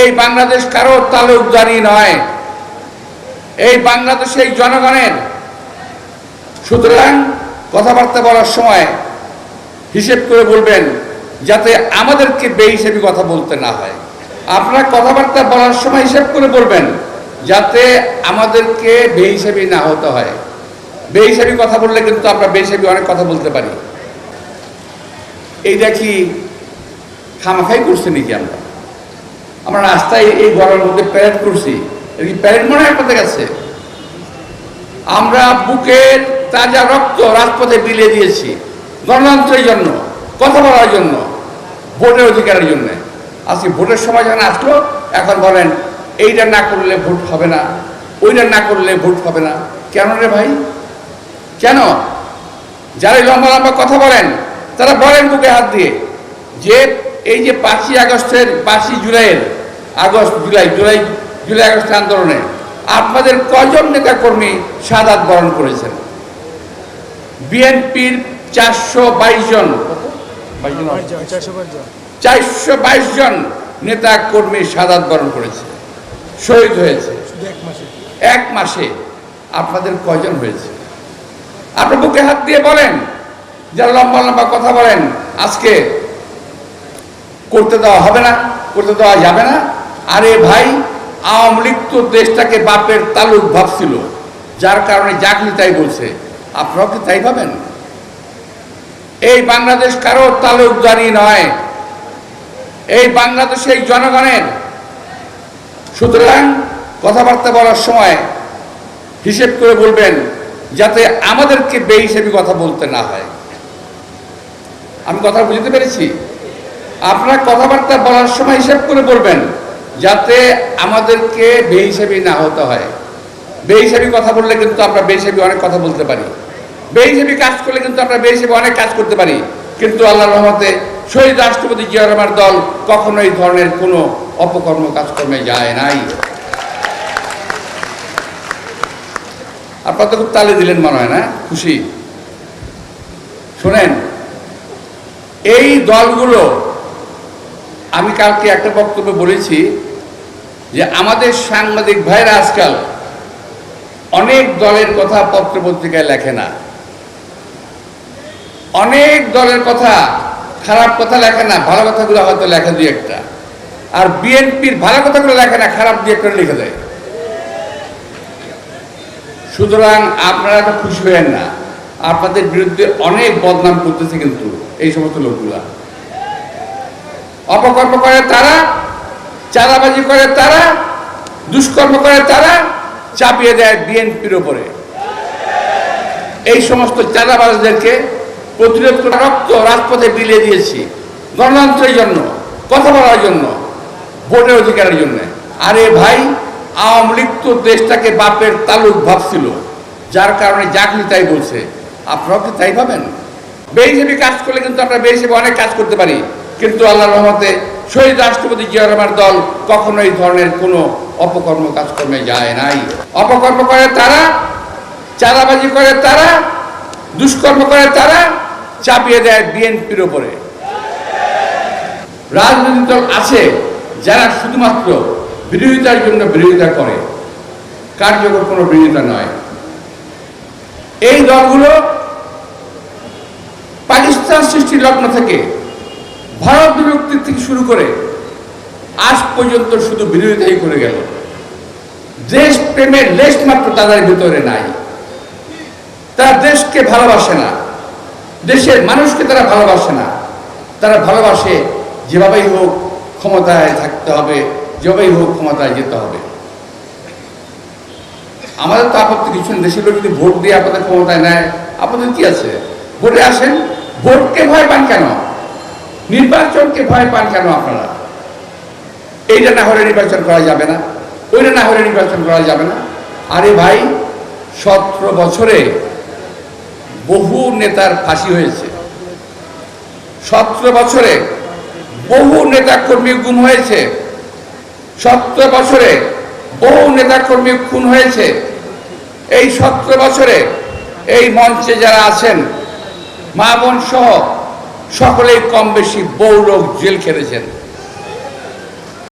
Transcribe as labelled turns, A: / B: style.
A: এই বাংলাদেশ কারও তালুকদারি নয়। এই বাংলাদেশ এই জনগণের। সুতরাং কথাবার্তা বলার সময় হিসেব করে বলবেন যাতে আমাদেরকে বেহিসেবি কথা বলতে না হয়। আপনারা কথাবার্তা বলার সময় হিসেব করে বলবেন যাতে আমাদেরকে বেহিসেবি না হতে হয়। বেহিসেবি কথা বললে কিন্তু আমরা বেহিসেবি অনেক কথা বলতে পারি। এইটা কি খামাখাই করছি নাকি আমরা? আমরা রাস্তায় এই গরমের মধ্যে প্যারেড করছি। প্যারেড মনে হয় আপনাদের কাছে আমরা বুকের তাজা রক্ত রাজপথে বিলিয়ে দিয়েছি। গণতন্ত্রের জন্য, কথা বলার জন্য, ভোটের অধিকারের জন্য। আজকে ভোটের সময় যখন আসলো, এখন বলেন, এইটা না করলে ভোট হবে না, ওইটা না করলে ভোট হবে না। কেন রে ভাই? কেন? যারা লম্বা লম্বা কথা বলেন, তারা বলেন বুকে হাত দিয়ে যে এই যে পাঁচই আগস্টের পাঁচই জুলাইয়ের আগস্ট, জুলাই জুলাই জুলাই, আগস্ট আন্দোলনে আপনাদের কজন নেতা কর্মী সাদাত বরণ করেছেন? বিএনপির চারশো বাইশ জন। চারশো বাইশ জন নেতা কর্মী সাদাত বরণ করেছে। শহীদ হয়েছে। এক মাসে আপনাদের কয়জন হয়েছে? আপনি বুকে হাত দিয়ে বলেন, যারা লম্বা লম্বা কথা বলেন, আজকে করতে দেওয়া হবে না, করতে দেওয়া যাবে না। আরে ভাই, আওয়ামী লীগ তো দেশটাকে বাপের তালুক ভাবছিল। যার কারণে জাকলি তাই বলছে। আপনারাও কি তাই ভাবেন? এই বাংলাদেশ কারও তালুকদারি নয়। এই বাংলাদেশ এই জনগণের। সুতরাং কথাবার্তা বলার সময় হিসেব করে বলবেন, যাতে আমাদেরকে বেহিসেবি কথা বলতে না হয়। আমি কথা বুঝতে পেরেছি? আপনারা কথাবার্তা বলার সময় হিসেব করে বলবেন। যাতে আমাদেরকে বেহিসেবি না হতে হয়। বেহিসেবি কথা বললে কিন্তু আমরা বেহিসেবি অনেক কথা বলতে পারি। বেহিসেবি কাজ করলে কিন্তু আমরা বেহিসেবি অনেক কাজ করতে পারি। কিন্তু আল্লাহ রহমতে শহীদ রাষ্ট্রপতি জিয়া রহমার দল কখনো এই ধরনের কোনো অপকর্ম কাজকর্মে যায় নাই। আপনার তো খুব তালে দিলেন মনে হয় না? খুশি? শোনেন, এই দলগুলো আমি কালকে একটা বক্তব্য বলেছি যে আমাদের সাংবাদিক ভাইরা আজকাল অনেক দলের কথা পত্র পত্রিকায় লেখে না। অনেক দলের কথা, খারাপ কথা লেখে না, ভালো কথাগুলো হয়তো লেখে দুই একটা। আর বিএনপির ভালো কথাগুলো লেখে না, খারাপ দুই একটা লিখে দেয়। সুতরাং আপনারা তো খুশি হবেন না। আপনাদের বিরুদ্ধে অনেক বদনাম করতেছে কিন্তু এই সমস্ত লোকগুলা। অপকর্ম করে তারা, চাঁদাবাজি করে তারা, দুষ্কর্ম করে তারা, চাপিয়ে দেয় বিএনপির ওপরে এই সমস্ত চাঁদাবাজদেরকে প্রতিরোধ করে রক্ত রাজপথে বিলিয়ে দিয়েছি। গণতন্ত্রের জন্য, কথা বলার জন্য, ভোটের অধিকারের জন্য। আরে ভাই, আওয়ামী লীগ তো দেশটাকে বাপের তালুক ভাবছিল। যার কারণে জাকলি তাই বলছে। আপনারাও কি তাই ভাবেন? বেহিসেবি কাজ করলে কিন্তু আমরা বেহিসেবি অনেক কাজ করতে পারি। কিন্তু আল্লাহ রহমতে শহীদ রাষ্ট্রপতি জিয়া রহমার দল কখনো এই ধরনের কোনো অপকর্ম কাজকর্মে যায় নাই। অপকর্ম করে তারা, চাঁদাবাজি করে তারা, দুষ্কর্ম করে তারা, চাপিয়ে দেয় বিএনপির ওপরে রাজনৈতিক দল আছে যারা শুধুমাত্র বিরোধিতার জন্য বিরোধিতা করে। কার্যকর কোনো বিরোধিতা নয়। এই দলগুলো পাকিস্তান সৃষ্টির লগ্ন থেকে ভারত বিভক্তির থেকে শুরু করে আজ পর্যন্ত শুধু বিরোধিতাই করে গেল। দেশ প্রেমের লেশ মাত্র তাদের ভিতরে নাই। তারা দেশকে ভালোবাসে না, দেশের মানুষকে তারা ভালোবাসে না। তারা ভালোবাসে যেভাবেই হোক ক্ষমতায় থাকতে হবে, যেভাবেই হোক ক্ষমতায় যেতে হবে। আমাদের তো আপত্তি কিছু দেশের লোক যদি ভোট দিয়ে আপনাদের ক্ষমতায় নেয়, আপনাদের কি আছে? ভোটে আসেন? ভোটকে ভয় পান কেন? নির্বাচনকে ভয় পান কেন আপনারা? এইটা না হলে নির্বাচন করা যাবে না, ওইটা না হলে নির্বাচন করা যাবে না। আরে ভাই, সতেরো বছরে বহু নেতার ফাঁসি হয়েছে। সতেরো বছরে বহু নেতা কর্মী গুম হয়েছে। সতেরো বছরে বহু নেতা কর্মী খুন হয়েছে। এই সতেরো বছরে এই মঞ্চে যারা আছেন, মা বোন সহ সকলেই কম বেশি বৌ লোক জেল খেটেছেন